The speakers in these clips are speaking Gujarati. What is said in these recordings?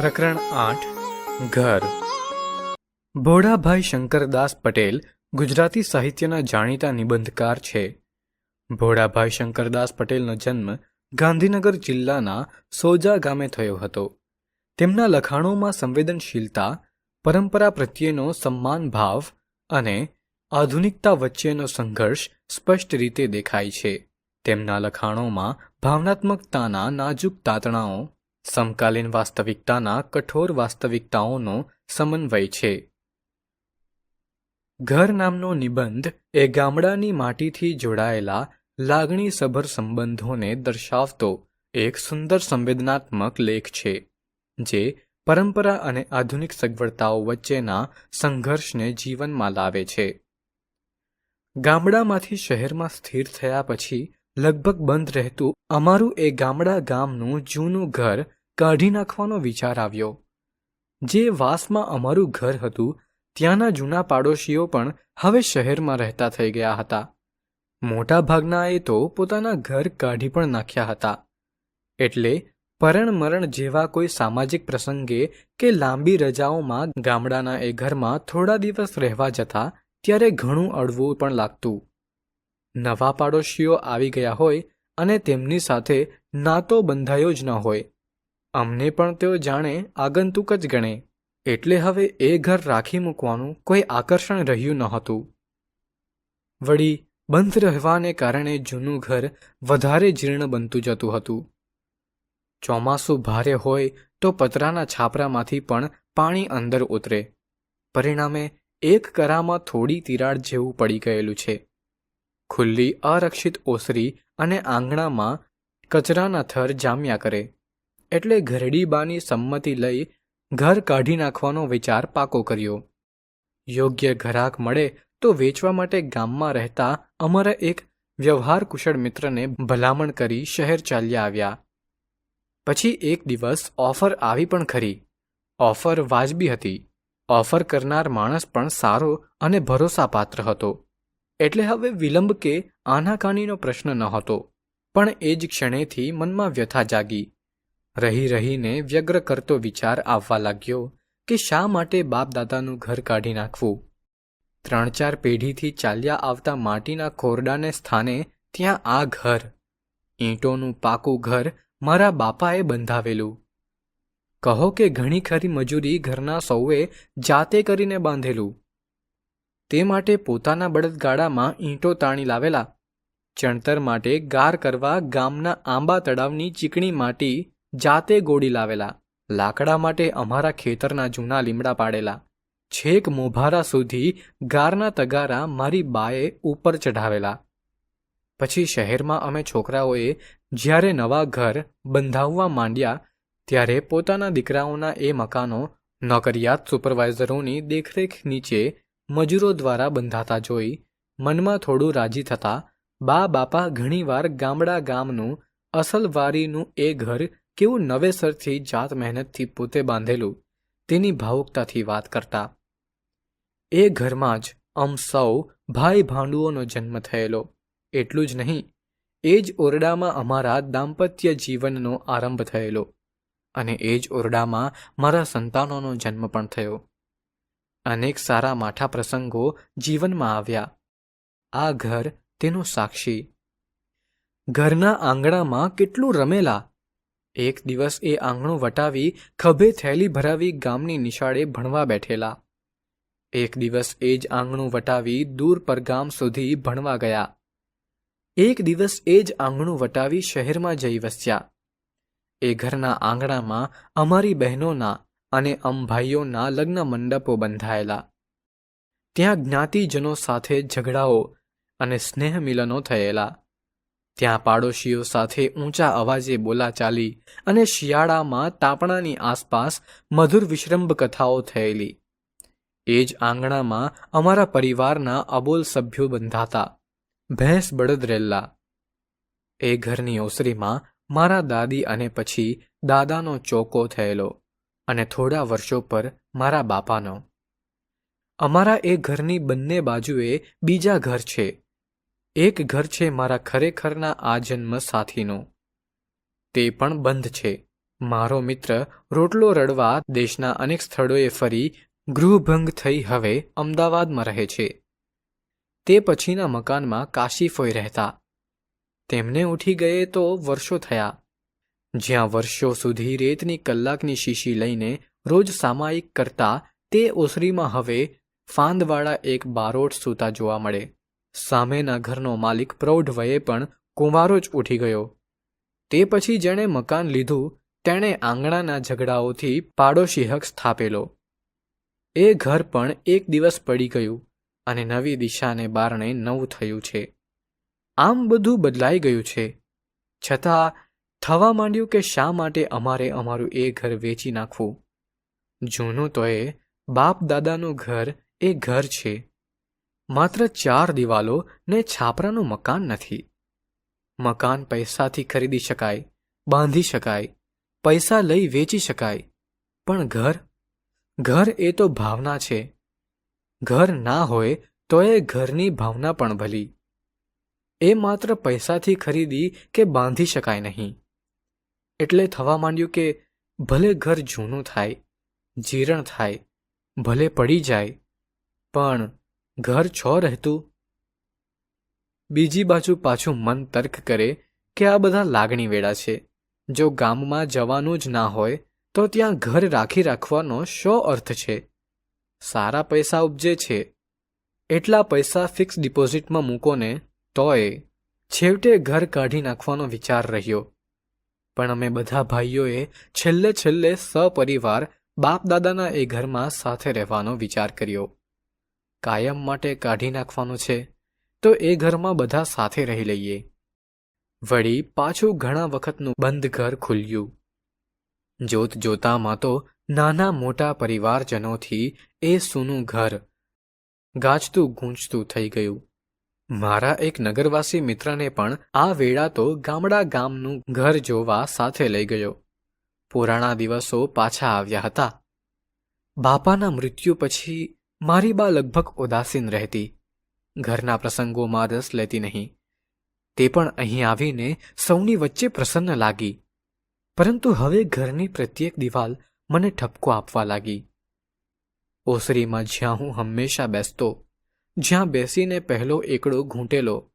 પ્રકરણ આઠ, ઘર. ભોળાભાઈ શંકરદાસ પટેલ ગુજરાતી સાહિત્યના જાણીતા નિબંધકાર છે. ભોળાભાઈ શંકરદાસ પટેલનો જન્મ ગાંધીનગર જિલ્લાના સોજા ગામે થયો હતો. તેમના લખાણોમાં સંવેદનશીલતા, પરંપરા પ્રત્યેનો સન્માન ભાવ અને આધુનિકતા વચ્ચેનો સંઘર્ષ સ્પષ્ટ રીતે દેખાય છે. તેમના લખાણોમાં ભાવનાત્મકતાના નાજુક તાતણાઓ સમકાલીન વાસ્તવિકતાના કઠોર વાસ્તવિકતાઓનો સમન્વય છે. ઘર નામનો નિબંધ એ ગામડાની માટીથી જોડાયેલા લાગણીસભર સંબંધોને દર્શાવતો એક સુંદર સંવેદનાત્મક લેખ છે, જે પરંપરા અને આધુનિક સગવડતાઓ વચ્ચેના સંઘર્ષને જીવનમાં લાવે છે. ગામડામાંથી શહેરમાં સ્થિર થયા પછી લગભગ બંધ રહેતું અમારું એ ગામડા ગામનું જૂનું ઘર કાઢી નાખવાનો વિચાર આવ્યો. જે વાસમાં અમારું ઘર હતું, ત્યાંના જૂના પાડોશીઓ પણ હવે શહેરમાં રહેતા થઈ ગયા હતા. મોટા એ તો પોતાના ઘર કાઢી પણ નાખ્યા હતા. એટલે પરણ મરણ જેવા કોઈ સામાજિક પ્રસંગે કે લાંબી રજાઓમાં ગામડાના એ ઘરમાં થોડા દિવસ રહેવા જતા ત્યારે ઘણું અડવું પણ લાગતું. નવા પાડોશીઓ આવી ગયા હોય અને તેમની સાથે નાતો બંધાયો જ ન હોય. અમને પણ તેઓ જાણે, આગંતુક જ ગણે. એટલે હવે એ ઘર રાખી મૂકવાનું કોઈ આકર્ષણ રહ્યું નહોતું વળી, બંધ રહેવાને કારણે જૂનું ઘર વધારે જીર્ણ બનતું જતું હતું. ચોમાસું ભારે હોય તો પતરાના છાપરામાંથી પણ પાણી અંદર ઉતરે. પરિણામે એક કરામાં થોડી તિરાડ જેવું પડી ગયેલું છે. ખુલ્લી અરક્ષિત ઓસરી અને આંગણામાં કચરાના થર જામ્યા કરે. એટલે ઘરડીબાની સંમતિ લઈ ઘર કાઢી નાખવાનો વિચાર પાકો કર્યો. યોગ્ય ઘરાક મળે તો વેચવા માટે ગામમાં રહેતા અમારા એક વ્યવહાર કુશળ મિત્રને ભલામણ કરી શહેર ચાલ્યા આવ્યા. પછી એક દિવસ ઓફર આવી પણ ખરી. ઓફર વાજબી હતી. ઓફર કરનાર માણસ પણ સારો અને ભરોસાપાત્ર હતો. એટલે હવે વિલંબ કે આનાકાનીનો પ્રશ્ન નહોતો. પણ એ જ ક્ષણેથી મનમાં વ્યથા જાગી. રહી રહીને વ્યગ્ર કરતો વિચાર આવવા લાગ્યો કે શા માટે બાપદાદાનું ઘર કાઢી નાખવું? ત્રણ ચાર પેઢીથી ચાલ્યા આવતા માટીના ખોરડાને સ્થાને ત્યાં આ ઘર. ઈંટોનું પાકું ઘર મારા બાપાએ બંધાવેલું. કહો કે ઘણી ખરી મજૂરી ઘરના સૌએ જાતે કરીને બાંધેલું. તે માટે પોતાના બળદગાડામાં ઈંટો તાણી લાવેલા. ચણતર માટે ગાર કરવા ગામના આંબા તળાવની ચીકણી માટી જાતે ગોળી લાવેલા, લાકડા માટે અમારા ખેતરના જૂના લીમડા પાડેલા. છેક મોભારા સુધી ગારના તગારા મારી બાએ ઉપર ચઢાવેલા. પછી શહેરમાં અમે છોકરાઓએ જ્યારે નવા ઘર બંધાવવા માંડ્યા, ત્યારે પોતાના દીકરાઓના એ મકાનો નોકરિયાત સુપરવાઇઝરોની દેખરેખ નીચે મજૂરો દ્વારા બંધાતા જોઈ મનમાં થોડું રાજી થતા બા બાપા ઘણીવાર ગામડા ગામનું અસલ વારીનું એ ઘર કેવું નવેસરથી જાત મહેનતથી પોતે બાંધેલું તેની ભાવુકતાથી વાત કરતા. એ ઘરમાં જ અમ સૌ ભાઈ ભાંડુઓનો જન્મ થયેલો. એટલું જ નહીં, એ જ ઓરડામાં અમારા દાંપત્ય જીવનનો આરંભ થયેલો અને એ જ ઓરડામાં મારા સંતાનોનો જન્મ પણ થયો. અનેક સારા માઠા પ્રસંગો જીવનમાં આવ્યા. આ ઘર તેનું સાક્ષી. ઘરના આંગણામાં કેટલું રમેલા એક દિવસ એ આંગણું વટાવી, ખભે થેલી ભરાવી ગામની નિશાળે ભણવા બેઠેલા. એક દિવસ એ જ આંગણું વટાવી દૂર પરગામ સુધી ભણવા ગયા. એક દિવસ એ જ આંગણું વટાવી શહેરમાં જઈ વસ્યા. એ ઘરના આંગણામાં અમારી બહેનોના અને અમભાઈઓના લગ્ન મંડપો બંધાયેલા. ત્યાં જ્ઞાતિજનો સાથે ઝઘડાઓ અને સ્નેહ મિલનો થયેલા. ત્યાં પાડોશીઓ સાથે ઊંચા અવાજે બોલાચાલી અને શિયાળામાં તાપણાની આસપાસ મધુર વિશ્રંભ કથાઓ થયેલી. એ જ આંગણામાં અમારા પરિવારના અબોલ સભ્યો બંધાતા. ભેંસ બળદ રહેલા એ ઘરની ઓસરીમાં મારા દાદી અને પછી દાદાનો ચોકો થયેલો અને થોડા વર્ષો પર મારા બાપાનો. અમારા એ ઘરની બંને બાજુએ બીજા ઘર છે. એક ઘર છે મારા ખરેખરના આ જન્મ સાથીનો. તે પણ બંધ છે. મારો મિત્ર રોટલો રડવા દેશના અનેક સ્થળોએ ફરી ગૃહભંગ થઈ હવે અમદાવાદમાં રહે છે. તે પછીના મકાનમાં કાશીફોઈ રહેતા. તેમને ઉઠી ગયે તો વર્ષો થયા. જ્યાં વર્ષો સુધી રેતની કલાકની શીશી લઈને રોજ સામાયિક કરતા તે ઓસરીમાં હવે ફાંદવાળા એક બારોટ સૂતા જોવા મળે. સામેના ઘરનો માલિક પ્રૌઢ વયે પણ કુંવારો જ ઉઠી ગયો. તે પછી જેણે મકાન લીધું, તેણે આંગણાના ઝઘડાઓથી પાડોશી હક સ્થાપેલો. એ ઘર પણ એક દિવસ પડી ગયું અને નવી દિશાને બારણે નવું થયું છે. આમ બધું બદલાઈ ગયું છે. છતાં, થવા માંડ્યું કે શા માટે અમારે અમારું એ ઘર વેચી નાખવું? જૂનું તો એ બાપ દાદાનું ઘર એ ઘર છે. માત્ર ચાર દિવાલો ને છાપરાનું મકાન નથી. મકાન પૈસાથી ખરીદી શકાય, બાંધી શકાય, પૈસા લઈ વેચી શકાય. પણ ઘર? ઘર એ તો ભાવના છે. ઘર ના હોય તો એ ઘરની ભાવના પણ ભલી. એ માત્ર પૈસાથી ખરીદી કે બાંધી શકાય નહીં. એટલે થવા માંડ્યું કે ભલે ઘર જૂનું થાય જીરણ થાય, ભલે પડી જાય, પણ ઘર છો રહેતું. બીજી બાજુ પાછું મન તર્ક કરે કે આ બધા લાગણી વેળા છે. જો ગામમાં જવાનું જ ના હોય, તો ત્યાં ઘર રાખી રાખવાનો શો અર્થ છે? સારા પૈસા ઉપજે છે. એટલા પૈસા ફિક્સ ડિપોઝિટમાં મૂકો ને તોય છેવટે ઘર કાઢી નાખવાનો વિચાર રહ્યો. પણ અમે બધા ભાઈઓએ છેલ્લે છેલ્લે સપરિવાર બાપ દાદાના એ ઘરમાં સાથે રહેવાનો વિચાર કર્યો. કાયમ માટે કાઢી નાખવાનું છે, તો એ ઘરમાં બધા સાથે રહી લઈએ. વળી પાછું ઘણા વખતનું બંધ ઘર ખુલ્યું. જોત જોતામાં તો નાના મોટા પરિવારજનોથી એ સૂનું ઘર ગાજતું ગૂંજતું થઈ ગયું. મારા એક નગરવાસી મિત્રને પણ આ વેળા તો ગામડા ગામનું ઘર જોવા સાથે લઈ ગયો. પુરાણા દિવસો પાછા આવ્યા હતા. બાપાના મૃત્યુ પછી મારી બા લગભગ ઉદાસીન રહેતી. ઘરના પ્રસંગોમાં રસ લેતી નહીં. તે પણ અહીં આવીને સૌની વચ્ચે પ્રસન્ન લાગી. પરંતુ હવે ઘરની પ્રત્યેક દિવાલ મને ઠપકો આપવા લાગી. ઓસરીમાં જ્યાં હું હંમેશા બેસતો, જ્યાં બેસીને પહેલો એકડો ઘૂંટેલો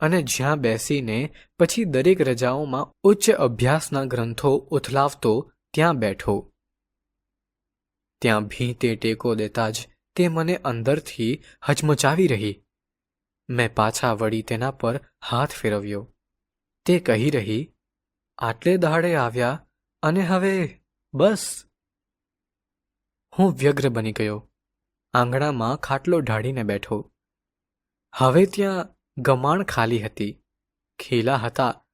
અને જ્યાં બેસીને પછી દરેક રજાઓમાં ઉચ્ચ અભ્યાસના ગ્રંથો ઉથલાવતો ત્યાં બેઠો. ત્યાં ભીંતે ટેકો દેતા જ તે મને અંદરથી હચમચાવી રહી. મેં પાછા વળી તેના પર હાથ ફેરવ્યો. તે કહી રહી, આટલે દહાડે આવ્યા અને હવે બસ. હું વ્યગ્ર બની ગયો. આંગણામાં ખાટલો ઢાળીને બેઠો. હવે ત્યાં ગમાણ ખાલી હતી. ખીલા હતા,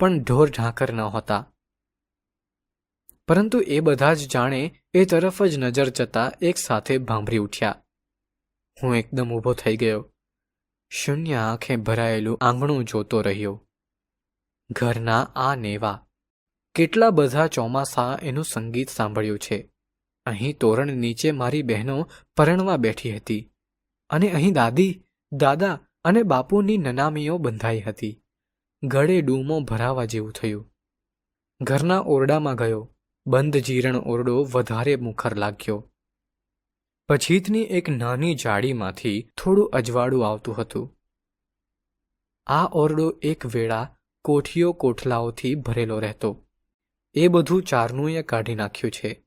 પણ ઢોર ઢાંકર નહોતા પરંતુ એ બધા જ જાણે એ તરફ જ નજર જતા એક સાથે ભાંભરી ઉઠ્યા. હું એકદમ ઊભો થઈ ગયો. શૂન્ય આંખે ભરાયેલું આંગણું જોતો રહ્યો. ઘરના આ નેવા. કેટલા બધા ચોમાસા એનું સંગીત સાંભળ્યું છે. અહીં તોરણ નીચે મારી બહેનો પરણવા બેઠી હતી. અને અહીં દાદી, દાદા અને બાપુની નનામીઓ બંધાઈ હતી. ગળે ડૂમો ભરાવા જેવું થયું. ઘરના ઓરડામાં ગયો. બંધ જીરણ ઓરડો વધારે મુખર લાગ્યો. પછીતની એક નાની જાળીમાંથી થોડું અજવાળું આવતું હતું. આ ઓરડો એક વેળા કોઠીઓ કોઠલાઓથી ભરેલો રહેતો. એ બધું ચારનુંએ કાઢી નાખ્યું છે.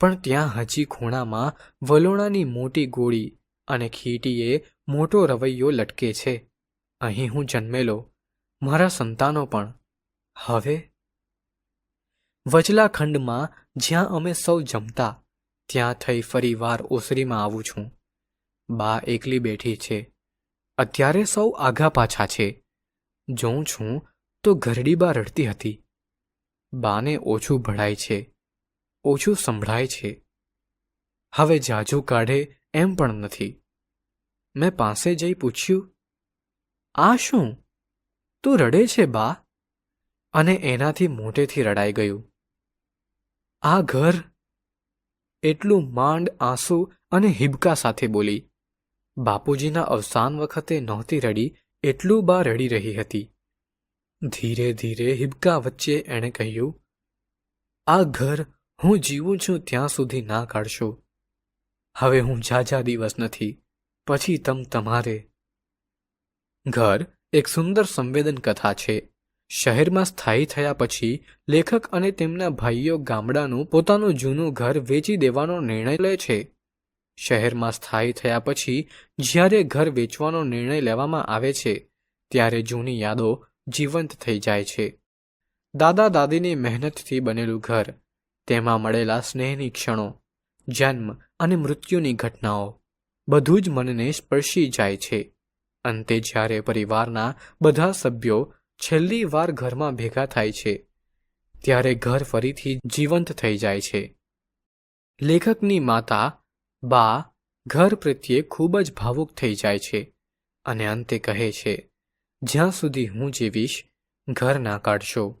પણ ત્યાં હજી ખૂણામાં વલોણાની મોટી ગોળી અને ખીટીએ મોટો રવૈયો લટકે છે. અહીં હું જન્મેલો. મારા સંતાનો પણ. હવે વચલા ખંડમાં જ્યાં અમે સૌ જમતા, ત્યાં થઈ ફરી વાર ઓસરીમાં આવું છું. બા એકલી બેઠી છે. અત્યારે સૌ આઘા પાછા છે. જોઉં છું તો ઘરડી બા રડતી હતી. બાને ઓછું ભળાય છે. ઓછું સંભળાય છે. હવે જાજુ કાઢે એમ પણ નથી. મેં પાસે જઈ પૂછ્યું, આ શું? તું રડે છે બા? અને એનાથી મોટેથી રડાઈ ગયું. આ ઘર એટલું માંડ આંસુ અને હિબકા સાથે બોલી. બાપુજીના અવસાન વખતે નહોતી રડી, એટલું બા રડી રહી હતી. ધીરે ધીરે હિબકા વચ્ચે એણે કહ્યું, આ ઘર હું જીવું છું ત્યાં સુધી ના કાઢશો. હવે હું ઝાઝા દિવસ નથી, પછી તમ તમારે. ઘર એક સુંદર સંવેદન કથા છે. શહેરમાં સ્થાયી થયા પછી લેખક અને તેમના ભાઈઓ ગામડાનું પોતાનું જૂનું ઘર વેચી દેવાનો નિર્ણય લે છે. શહેરમાં સ્થાયી થયા પછી જ્યારે ઘર વેચવાનો નિર્ણય લેવામાં આવે છે, ત્યારે જૂની યાદો જીવંત થઈ જાય છે. દાદા દાદીની મહેનતથી બનેલું ઘર, તેમાં મળેલા સ્નેહની ક્ષણો, જન્મ અને મૃત્યુની ઘટનાઓ, બધું જ મનને સ્પર્શી જાય છે. અંતે જ્યારે પરિવારના બધા સભ્યો છેલ્લી વાર ઘરમાં ભેગા થાય છે, ત્યારે ઘર ફરીથી જીવંત થઈ જાય છે. લેખકની માતા, બા, ઘર પ્રત્યે ખૂબ જ ભાવુક થઈ જાય છે અને અંતે કહે છે, જ્યાં સુધી હું જીવીશ, ઘર ના કાઢશો.